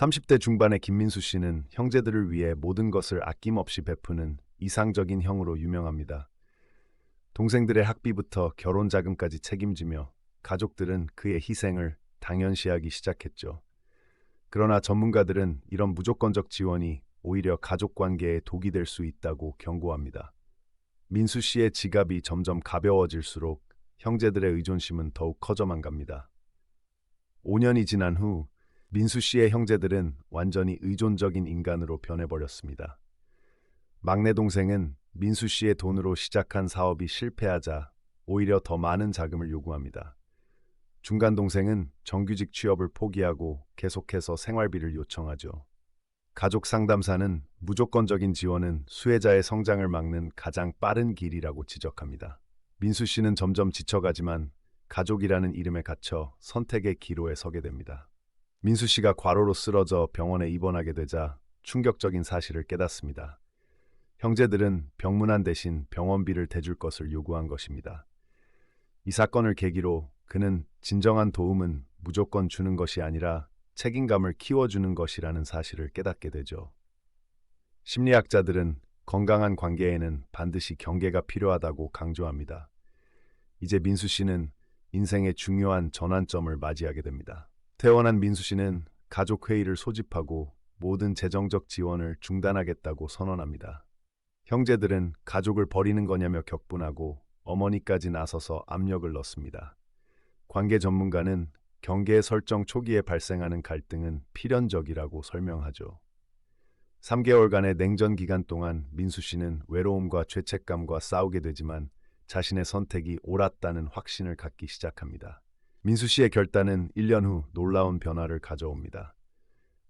30대 중반의 김민수 씨는 형제들을 위해 모든 것을 아낌없이 베푸는 이상적인 형으로 유명합니다. 동생들의 학비부터 결혼 자금까지 책임지며 가족들은 그의 희생을 당연시하기 시작했죠. 그러나 전문가들은 이런 무조건적 지원이 오히려 가족 관계에 독이 될 수 있다고 경고합니다. 민수 씨의 지갑이 점점 가벼워질수록 형제들의 의존심은 더욱 커져만 갑니다. 5년이 지난 후 민수 씨의 형제들은 완전히 의존적인 인간으로 변해버렸습니다. 막내 동생은 민수 씨의 돈으로 시작한 사업이 실패하자 오히려 더 많은 자금을 요구합니다. 중간 동생은 정규직 취업을 포기하고 계속해서 생활비를 요청하죠. 가족 상담사는 무조건적인 지원은 수혜자의 성장을 막는 가장 빠른 길이라고 지적합니다. 민수 씨는 점점 지쳐가지만 가족이라는 이름에 갇혀 선택의 기로에 서게 됩니다. 민수 씨가 과로로 쓰러져 병원에 입원하게 되자 충격적인 사실을 깨닫습니다. 형제들은 병문안 대신 병원비를 대줄 것을 요구한 것입니다. 이 사건을 계기로 그는 진정한 도움은 무조건 주는 것이 아니라 책임감을 키워주는 것이라는 사실을 깨닫게 되죠. 심리학자들은 건강한 관계에는 반드시 경계가 필요하다고 강조합니다. 이제 민수 씨는 인생의 중요한 전환점을 맞이하게 됩니다. 퇴원한 민수 씨는 가족 회의를 소집하고 모든 재정적 지원을 중단하겠다고 선언합니다. 형제들은 가족을 버리는 거냐며 격분하고 어머니까지 나서서 압력을 넣습니다. 관계 전문가는 경계 설정 초기에 발생하는 갈등은 필연적이라고 설명하죠. 3개월간의 냉전 기간 동안 민수 씨는 외로움과 죄책감과 싸우게 되지만 자신의 선택이 옳았다는 확신을 갖기 시작합니다. 민수 씨의 결단은 1년 후 놀라운 변화를 가져옵니다.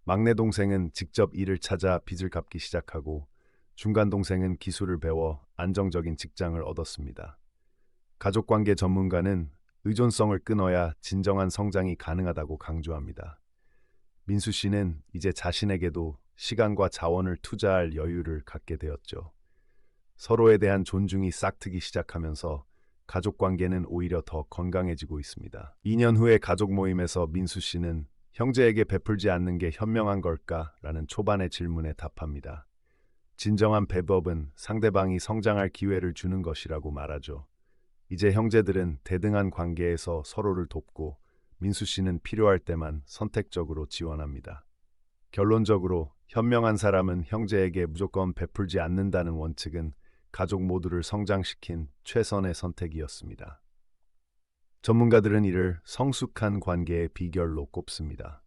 막내 동생은 직접 일을 찾아 빚을 갚기 시작하고 중간 동생은 기술을 배워 안정적인 직장을 얻었습니다. 가족관계 전문가는 의존성을 끊어야 진정한 성장이 가능하다고 강조합니다. 민수 씨는 이제 자신에게도 시간과 자원을 투자할 여유를 갖게 되었죠. 서로에 대한 존중이 싹트기 시작하면서 가족 관계는 오히려 더 건강해지고 있습니다. 2년 후의 가족 모임에서 민수 씨는 형제에게 베풀지 않는 게 현명한 걸까? 라는 초반의 질문에 답합니다. 진정한 배법은 상대방이 성장할 기회를 주는 것이라고 말하죠. 이제 형제들은 대등한 관계에서 서로를 돕고 민수 씨는 필요할 때만 선택적으로 지원합니다. 결론적으로 현명한 사람은 형제에게 무조건 베풀지 않는다는 원칙은 가족 모두를 성장시킨 최선의 선택이었습니다. 전문가들은 이를 성숙한 관계의 비결로 꼽습니다.